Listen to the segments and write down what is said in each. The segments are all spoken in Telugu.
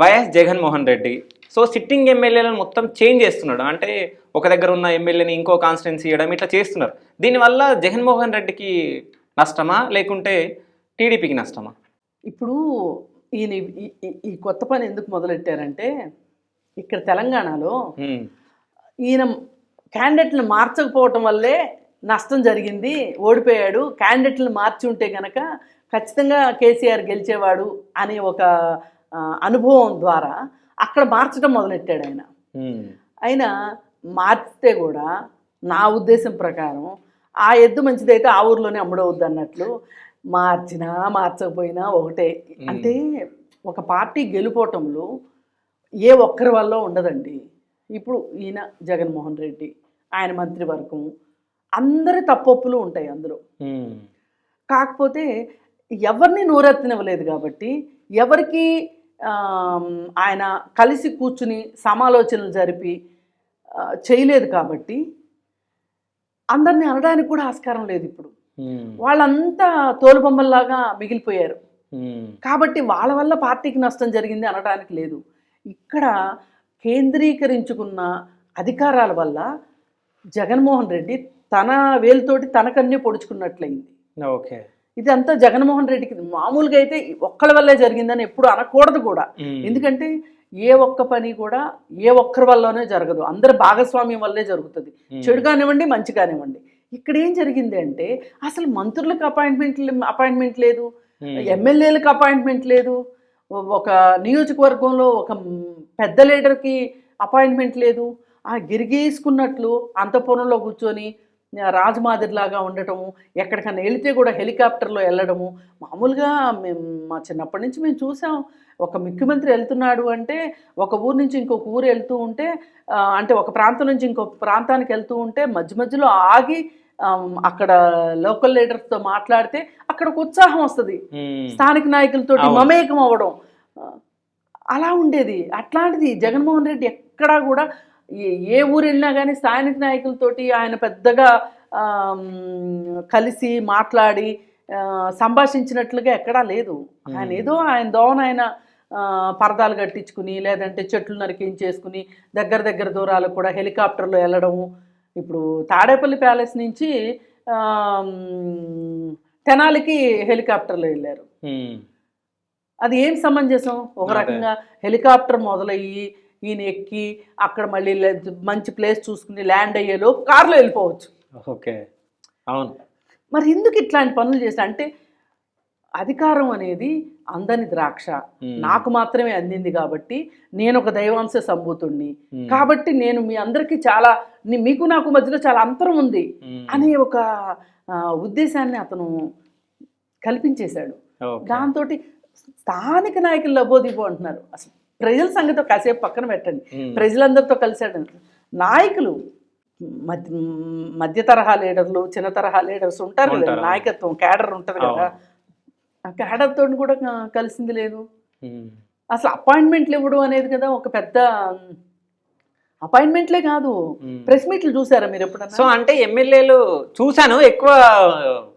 YS Jaganmohan Reddy. So sitting ఎమ్మెల్యేలను మొత్తం చేంజ్ చేస్తున్నాడు. అంటే ఒక దగ్గర ఉన్న ఎమ్మెల్యేని ఇంకో కాన్స్టిట్యున్సీ ఇవ్వడం ఇట్లా చేస్తున్నారు. దీనివల్ల జగన్మోహన్ రెడ్డికి నష్టమా? లేకుంటే టీడీపీకి నష్టమా? ఇప్పుడు ఈయన ఈ- కొత్త పని ఎందుకు మొదలెట్టారంటే ఇక్కడ తెలంగాణలో ఈయన క్యాండిడేట్లను మార్చకపోవటం వల్లే నష్టం జరిగింది ఓడిపోయాడు. క్యాండిడేట్లను మార్చి ఉంటే గనక ఖచ్చితంగా కేసీఆర్ గెలిచేవాడు అనే ఒక అనుభవం ద్వారా అక్కడ మార్చడం మొదలెట్టాడు ఆయన. అయినా మార్చితే కూడా నా ఉద్దేశం ప్రకారం ఆ ఎద్దు మంచిదైతే ఆ ఊర్లోనే అమ్ముడవద్దు అన్నట్లు మార్చినా మార్చకపోయినా ఒకటే. అంటే ఒక పార్టీ గెలుపోవటంలో ఏ ఒక్కరి వల్ల ఉండదండి. ఇప్పుడు ఈయన జగన్మోహన్ రెడ్డి ఆయన మంత్రివర్గం అందరి తప్పొప్పులు ఉంటాయి అందులో. కాకపోతే ఎవరిని నోరెత్తనివ్వలేదు కాబట్టి ఎవరికి ఆయన కలిసి కూర్చుని సమాలోచనలు జరిపి చేయలేదు కాబట్టి అందరిని అనడానికి కూడా ఆస్కారం లేదు ఇప్పుడు. వాళ్ళంతా తోలుబొమ్మల్లాగా మిగిలిపోయారు. కాబట్టి వాళ్ళ వల్ల పార్టీకి నష్టం జరిగింది అనడానికి లేదు. ఇక్కడ కేంద్రీకరించుకున్న అధికారాల వల్ల జగన్మోహన్ రెడ్డి తన వేలుతోటి తనకన్నే పొడుచుకున్నట్లయింది. ఓకే. ఇదంతా జగన్మోహన్ రెడ్డికి మామూలుగా అయితే ఒక్కళ్ళ వల్లే జరిగిందని ఎప్పుడు అనకూడదు కూడా. ఎందుకంటే ఏ ఒక్క పని కూడా ఏ ఒక్కరి వల్లనే జరగదు. అందరి భాగస్వామ్యం వల్లే జరుగుతుంది. చెడు కానివ్వండి మంచి కానివ్వండి. ఇక్కడ ఏం జరిగింది అంటే అసలు మంత్రులకు అపాయింట్మెంట్ అపాయింట్మెంట్ లేదు. ఎమ్మెల్యేలకు అపాయింట్మెంట్ లేదు. ఒక నియోజకవర్గంలో ఒక పెద్ద లీడర్కి అపాయింట్మెంట్ లేదు. ఆ గిరిగీసుకున్నట్లు అంతఃపురంలో కూర్చొని రాజమాదిరిలాగా ఉండటము ఎక్కడికైనా వెళితే కూడా హెలికాప్టర్లో వెళ్ళడము. మామూలుగా మేము మా చిన్నప్పటి నుంచి మేము చూసాం. ఒక ముఖ్యమంత్రి వెళ్తున్నాడు అంటే ఒక ఊరు నుంచి ఇంకొక ఊరు వెళ్తూ ఉంటే అంటే ఒక ప్రాంతం నుంచి ఇంకొక ప్రాంతానికి వెళ్తూ ఉంటే మధ్య మధ్యలో ఆగి అక్కడ లోకల్ లీడర్స్తో మాట్లాడితే అక్కడ ఒక ఉత్సాహం వస్తుంది. స్థానిక నాయకులతో. మమేకం అవ్వడం. అలా ఉండేది. అట్లాంటిది జగన్మోహన్ రెడ్డి ఎక్కడా కూడా ఏ- ఏ ఊరు వెళ్ళినా కానీ స్థానిక నాయకులతోటి ఆయన పెద్దగా కలిసి మాట్లాడి సంభాషించినట్లుగా ఎక్కడా లేదు. ఆయన ఏదో ఆయన దోవన ఆయన పరదాలు కట్టించుకుని లేదంటే చెట్లు నరికించేసుకుని దగ్గర దగ్గర దూరాలకు కూడా హెలికాప్టర్లో వెళ్ళడము ఇప్పుడు తాడేపల్లి ప్యాలెస్ నుంచి తెనాలికి హెలికాప్టర్లో వెళ్ళారు అది ఏం సమంజసం? ఒక. రకంగా హెలికాప్టర్ మొదలయ్యి ఈయన ఎక్కి అక్కడ మళ్ళీ మంచి ప్లేస్ చూసుకుని ల్యాండ్ అయ్యేలోపు కారులో వెళ్ళిపోవచ్చు. ఓకే. అవును. మరి ఎందుకు ఇట్లాంటి పనులు చేస్తా? అంటే అధికారం అనేది అందని ద్రాక్ష. నాకు మాత్రమే అందింది కాబట్టి నేను ఒక దైవాంశ సంభూతుణ్ణి. కాబట్టి నేను మీ అందరికీ చాలా మీకు నాకు మధ్యలో చాలా అంతరం ఉంది అనే ఒక ఉద్దేశాన్ని అతను కల్పించేశాడు. దాంతో స్థానిక నాయకులు లబోదిబో అంటున్నారు. అసలు ప్రజల సంగతి కాసేపు పక్కన పెట్టండి. ప్రజలందరితో కలిసాడు నాయకులు మధ్య మధ్య తరహా లీడర్లు చిన్న తరహా లీడర్స్ ఉంటారు కదా. నాయకత్వం క్యాడర్ ఉంటుంది కదా. ఆ క్యాడర్ తోటి కూడా కలిసింది లేదు. అసలు అపాయింట్మెంట్లు ఇవ్వడం అనేది కదా ఒక పెద్ద అపాయింట్మెంట్లే కాదు. ప్రెస్ మీట్లు చూసారా మీరు ఎప్పుడన్నా? సో అంటే ఎమ్మెల్యేలు చూశాను. ఎక్కువ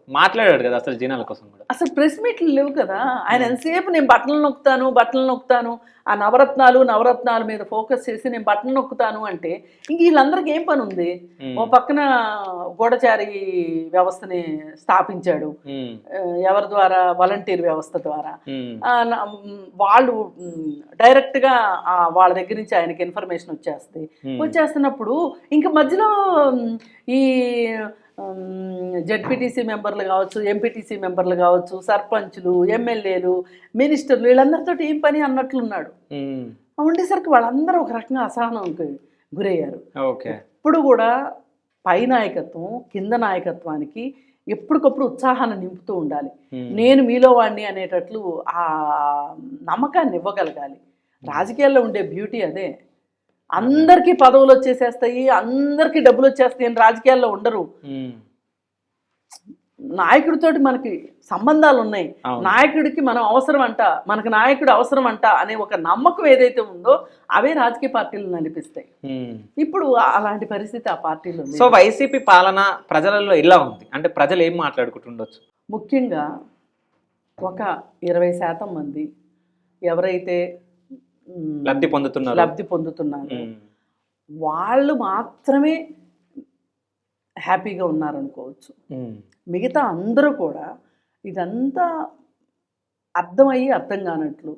మాట్లాడాడు కదా అసలు జనాల కోసం కూడా. అసలు ప్రెస్ మీట్లు లేవు కదా. ఆయన ఎంతసేపు నేను బట్టలు నొక్కుతాను బట్టలు నొక్కుతాను ఆ నవరత్నాలు నవరత్నాల మీద ఫోకస్ చేసి నేను బట్టలు నొక్కుతాను అంటే ఇంక వీళ్ళందరికీ ఏం పని ఉంది? ఓ పక్కన గూఢచారి వ్యవస్థని స్థాపించాడు. ఎవరి ద్వారా? వాలంటీర్ వ్యవస్థ ద్వారా. వాళ్ళు మ్, డైరెక్ట్గా ఆ, వాళ్ళ దగ్గర నుంచి ఆయనకి ఇన్ఫర్మేషన్ వచ్చేస్తాయి. వచ్చేస్తున్నప్పుడు ఇంకా మధ్యలో ఈ జడ్పీటీసీ మెంబర్లు కావచ్చు ఎంపీటీసీ మెంబర్లు కావచ్చు సర్పంచ్లు ఎమ్మెల్యేలు మినిస్టర్లు వీళ్ళందరితో ఏం పని అన్నట్లున్నాడు. ఉండేసరికి వాళ్ళందరూ ఒక రకంగా అసహనంకి గురయ్యారు. ఓకే. ఇప్పుడు కూడా పై నాయకత్వం కింద నాయకత్వానికి ఎప్పటికప్పుడు ఉత్సాహాన్ని నింపుతూ ఉండాలి. నేను మీలో వాడిని అనేటట్లు ఆ నమ్మకాన్ని ఇవ్వగలగాలి. రాజకీయాల్లో ఉండే బ్యూటీ అదే. అందరికీ పదవులు వచ్చేసేస్తాయి అందరికీ డబ్బులు వచ్చేస్తాయి అని రాజకీయాల్లో ఉండరు నాయకుడితోటి మనకి సంబంధాలు ఉన్నాయి. నాయకుడికి మనం అవసరం అంట మనకు నాయకుడు అవసరం అంట అనే ఒక నమ్మకం ఏదైతే ఉందో అవే రాజకీయ పార్టీలు నడిపిస్తాయి. ఇప్పుడు అలాంటి పరిస్థితి ఆ పార్టీలో. సో వైసీపీ పాలన ప్రజలలో ఎలా ఉంది అంటే ప్రజలు ఏం మాట్లాడుకుంటుండొచ్చు ముఖ్యంగా ఒక ఇరవై శాతం మంది ఎవరైతే లబ్ధి పొందుతున్నారు. లబ్ధి పొందుతున్నారు. వాళ్ళు మాత్రమే హ్యాపీగా ఉన్నారనుకోవచ్చు. మిగతా అందరూ కూడా ఇదంతా అర్థమయ్యి అర్థం కానట్లు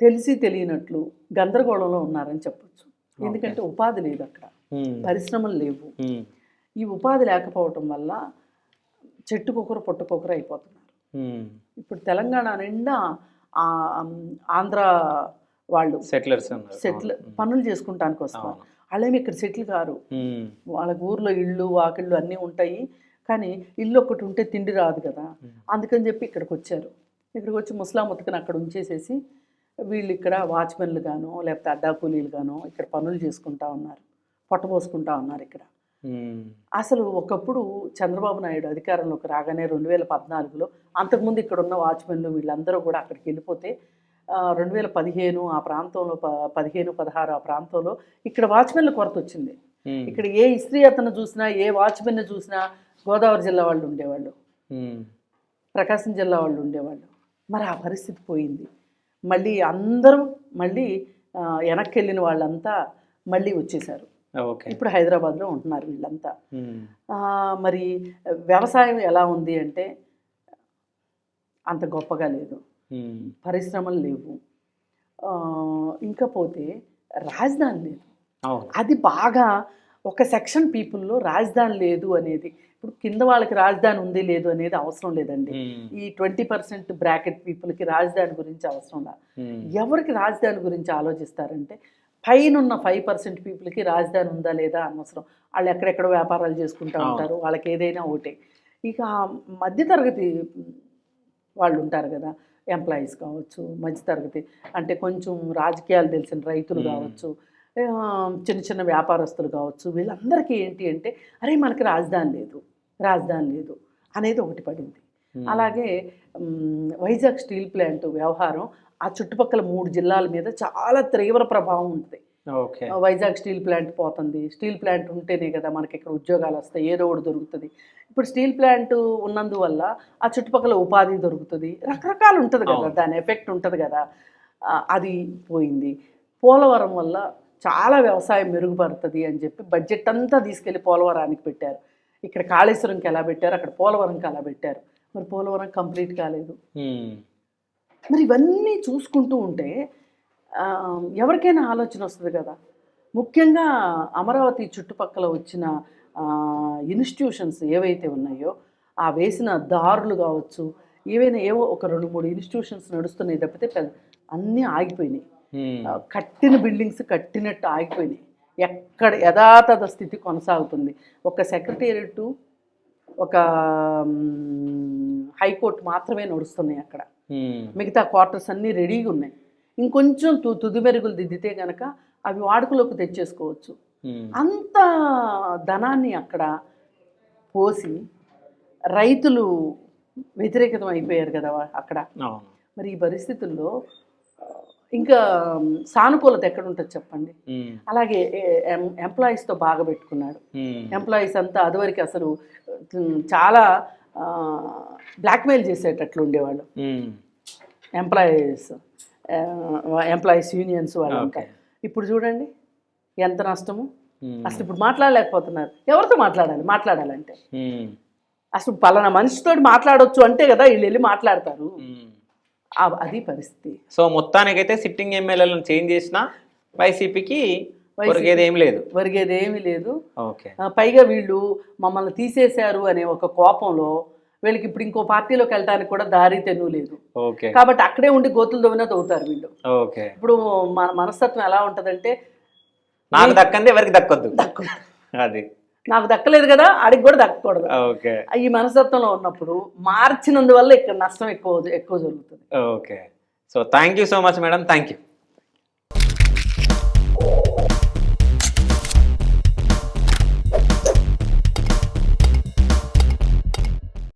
తెలిసి తెలియనట్లు గందరగోళంలో ఉన్నారని చెప్పొచ్చు. ఎందుకంటే ఉపాధి లేదు అక్కడ. పరిశ్రమలు లేవు. ఈ ఉపాధి లేకపోవటం వల్ల చెట్టుకొకరు పుట్టకొకరు అయిపోతున్నారు. ఇప్పుడు తెలంగాణ నిండా ఆంధ్ర వాళ్ళు సెటిలర్స్ సెటిల్. పనులు చేసుకుంటానికి వస్తారు. వాళ్ళేమి ఇక్కడ సెటిల్ కారు. ఉమ్, వాళ్ళకి ఊర్లో ఇళ్ళు వాకిళ్ళు అన్నీ ఉంటాయి. కానీ ఇల్లు ఒకటి ఉంటే తిండి రాదు కదా. అందుకని చెప్పి ఇక్కడికి వచ్చారు. ఇక్కడికి వచ్చి ముస్లాం ఉతకని అక్కడ ఉంచేసేసి వీళ్ళు ఇక్కడ వాచ్మెన్లు గానో లేకపోతే అడ్డా కూలీలు గానో ఇక్కడ పనులు చేసుకుంటా ఉన్నారు. పొట్టబోసుకుంటా ఉన్నారు ఇక్కడ. అసలు ఒకప్పుడు చంద్రబాబు నాయుడు అధికారంలోకి రాగానే రెండు వేల పద్నాలుగులో అంతకుముందు ఇక్కడ ఉన్న వాచ్మెన్లు వీళ్ళందరూ కూడా అక్కడికి వెళ్ళిపోతే రెండు వేల పదిహేను ఆ ప్రాంతంలో ప పదిహేను పదహారు ఆ ప్రాంతంలో ఇక్కడ వాచ్మెన్ల కొరత వచ్చింది. ఇక్కడ ఏ ఇస్త్రీ అతను చూసినా ఏ వాచ్మెన్ చూసినా గోదావరి జిల్లా వాళ్ళు ఉండేవాళ్ళు. ప్రకాశం జిల్లా వాళ్ళు ఉండేవాళ్ళు. మరి ఆ పరిస్థితి పోయింది. మళ్ళీ అందరూ మళ్ళీ వెనక్కి వెళ్ళిన వాళ్ళంతా మళ్ళీ వచ్చేసారు. ఇప్పుడు హైదరాబాద్లో ఉంటున్నారు వీళ్ళంతా. మరి వ్యవసాయం ఎలా ఉంది అంటే అంత గొప్పగా లేదు. పరిశ్రమలు లేవు. ఆ, ఇంకా పోతే రాజధాని లేదు. అది బాగా ఒక సెక్షన్ పీపుల్లో రాజధాని లేదు అనేది ఇప్పుడు కింద వాళ్ళకి రాజధాని ఉంది లేదు అనేది అవసరం లేదండి. ఈ ట్వంటీ పర్సెంట్ బ్రాకెట్ పీపుల్కి రాజధాని గురించి అవసరం ఎవరికి రాజధాని గురించి ఆలోచిస్తారంటే పైన ఉన్న ఫైవ్ పర్సెంట్ పీపుల్కి రాజధాని ఉందా లేదా అనవసరం వాళ్ళు ఎక్కడెక్కడ వ్యాపారాలు చేసుకుంటూ. ఉంటారు వాళ్ళకి ఏదైనా ఒకటే ఇక మధ్యతరగతి వాళ్ళు ఉంటారు కదా ఎంప్లాయీస్ కావచ్చు మధ్యతరగతి అంటే కొంచెం రాజకీయాలు తెలిసిన రైతులు. కావచ్చు చిన్న చిన్న వ్యాపారస్తులు కావచ్చు వీళ్ళందరికీ ఏంటి అంటే అరే మనకి రాజధాని లేదు రాజధాని లేదు అనేది ఒకటి పడింది అలాగే వైజాగ్ స్టీల్ ప్లాంట్ వ్యవహారం ఆ చుట్టుపక్కల మూడు జిల్లాల మీద చాలా తీవ్ర ప్రభావం ఉంటుంది. వైజాగ్ స్టీల్ ప్లాంట్ పోతుంది. స్టీల్ ప్లాంట్ ఉంటేనే కదా మనకి ఇక్కడ ఉద్యోగాలు వస్తాయి ఏదో ఒకటి దొరుకుతుంది. ఇప్పుడు స్టీల్ ప్లాంట్ ఉన్నందువల్ల ఆ చుట్టుపక్కల ఉపాధి దొరుకుతుంది. రకరకాలు ఉంటుంది కదా. దాని ఎఫెక్ట్ ఉంటుంది కదా. అది పోయింది. పోలవరం వల్ల చాలా వ్యవసాయం మెరుగుపడుతుంది అని చెప్పి బడ్జెట్ అంతా తీసుకెళ్ళి పోలవరానికి పెట్టారు. ఇక్కడ కాళేశ్వరంకి ఎలా పెట్టారు అక్కడ పోలవరంకి అలా పెట్టారు. మరి పోలవరం కంప్లీట్ కాలేదు. మరి ఇవన్నీ చూసుకుంటూ ఉంటే ఎవరికైనా ఆలోచన వస్తుంది కదా. ముఖ్యంగా అమరావతి చుట్టుపక్కల వచ్చిన ఇన్స్టిట్యూషన్స్ ఏవైతే ఉన్నాయో ఆ వేసిన దారులు కావచ్చు ఏవైనా ఏవో ఒక రెండు మూడు ఇన్స్టిట్యూషన్స్ నడుస్తున్నాయి తప్పితే పెద్ద అన్నీ ఆగిపోయినాయి. కట్టిన బిల్డింగ్స్ కట్టినట్టు ఆగిపోయినాయి. ఎక్కడ యథాతథ స్థితి కొనసాగుతుంది. ఒక సెక్రటేరియట్ ఒక హైకోర్టు మాత్రమే నడుస్తున్నాయి అక్కడ. మిగతా క్వార్టర్స్ అన్నీ రెడీగా ఉన్నాయి. ఇంకొంచెం తు తుది మెరుగులు దిద్దితే గనక అవి వాడుకలోకి తెచ్చేసుకోవచ్చు. అంత ధనాన్ని అక్కడ పోసి రైతులు వ్యతిరేకతం అయిపోయారు కదా అక్కడ. మరి ఈ పరిస్థితుల్లో ఇంకా సానుకూలత ఎక్కడ ఉంటుంది చెప్పండి అలాగే ఎంప్లాయీస్తో బాగా పెట్టుకున్నాడు. ఎంప్లాయీస్ అంతా అదివరకు అసలు చాలా బ్లాక్మెయిల్ చేసేటట్లు ఉండేవాళ్ళు. ఎంప్లాయీస్ ఎంప్లాయీస్ యూనియన్స్ వాళ్ళంతా. ఓకే. ఇప్పుడు చూడండి ఎంత నష్టము? అసలు ఇప్పుడు మాట్లాడలేకపోతున్నారు. ఎవరితో మాట్లాడాలి? మాట్లాడాలంటే. అసలు పలానా మనిషితో మాట్లాడొచ్చు అంటే కదా వీళ్ళు వెళ్ళి మాట్లాడతారు. అది పరిస్థితి. సో మొత్తానికైతే సిట్టింగ్ ఎమ్మెల్యేలను చేంజ్ చేసిన వైసీపీకి ఒరిగేది ఏం లేదు. ఒరిగేది ఏమీ లేదు పైగా వీళ్ళు మమ్మల్ని తీసేశారు అనే ఒక కోపంలో వీళ్ళకి ఇప్పుడు ఇంకో పార్టీలోకి వెళ్ళడానికి కూడా దారి తెన్ను లేదు. ఓకే. కాబట్టి అక్కడే ఉండి గోతులు దవ్వినా తవ్వుతారు వీళ్ళు. ఓకే. ఇప్పుడు మన మనస్తత్వం ఎలా ఉంటుందంటే నాకు దక్కంది ఎవరికి దక్కొద్దు. దక్కు అది. నాకు దక్కలేదు కదా ఆడికి కూడా దక్కకూడదు. ఈ మనస్తత్వంలో ఉన్నప్పుడు మార్చినందువల్ల ఇక్కడ నష్టం ఎక్కువ ఎక్కువ జరుగుతుంది. Okay. So thank you so much madam thank you